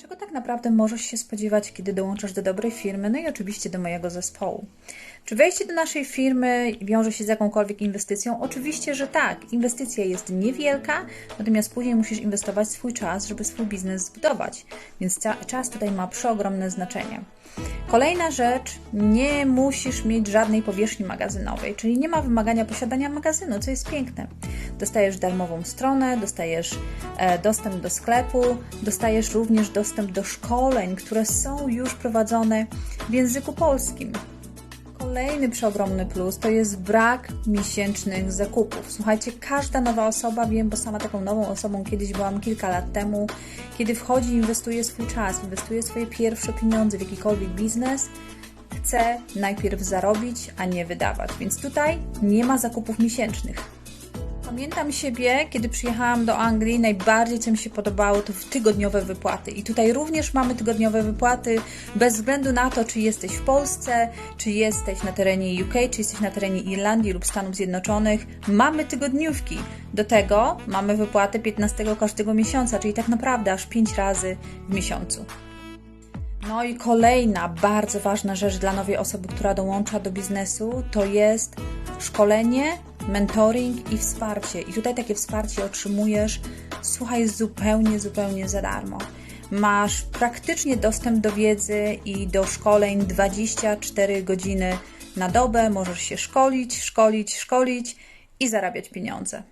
Czego tak naprawdę możesz się spodziewać, kiedy dołączasz do dobrej firmy, no i oczywiście do mojego zespołu? Czy wejście do naszej firmy wiąże się z jakąkolwiek inwestycją? Oczywiście, że tak. Inwestycja jest niewielka, natomiast później musisz inwestować swój czas, żeby swój biznes zbudować. Więc czas tutaj ma przeogromne znaczenie. Kolejna rzecz, nie musisz mieć żadnej powierzchni magazynowej, czyli nie ma wymagania posiadania magazynu, co jest piękne. Dostajesz darmową stronę, dostajesz e, dostęp do sklepu, dostajesz również dostęp do szkoleń, które są już prowadzone w języku polskim. Kolejny przeogromny plus to jest brak miesięcznych zakupów. Słuchajcie, każda nowa osoba, wiem, bo sama taką nową osobą kiedyś byłam kilka lat temu, kiedy wchodzi, inwestuje swój czas, inwestuje swoje pierwsze pieniądze w jakikolwiek biznes, chce najpierw zarobić, a nie wydawać. Więc tutaj nie ma zakupów miesięcznych. Pamiętam siebie, kiedy przyjechałam do Anglii, najbardziej co mi się podobało to tygodniowe wypłaty. I tutaj również mamy tygodniowe wypłaty, bez względu na to, czy jesteś w Polsce, czy jesteś na terenie UK, czy jesteś na terenie Irlandii lub Stanów Zjednoczonych. Mamy tygodniówki. Do tego mamy wypłatę 15 każdego miesiąca, czyli tak naprawdę aż 5 razy w miesiącu. No i kolejna bardzo ważna rzecz dla nowej osoby, która dołącza do biznesu, to jest szkolenie mentoring i wsparcie. I tutaj takie wsparcie otrzymujesz, słuchaj, zupełnie, zupełnie za darmo. Masz praktycznie dostęp do wiedzy i do szkoleń 24 godziny na dobę. Możesz się szkolić, szkolić, szkolić i zarabiać pieniądze.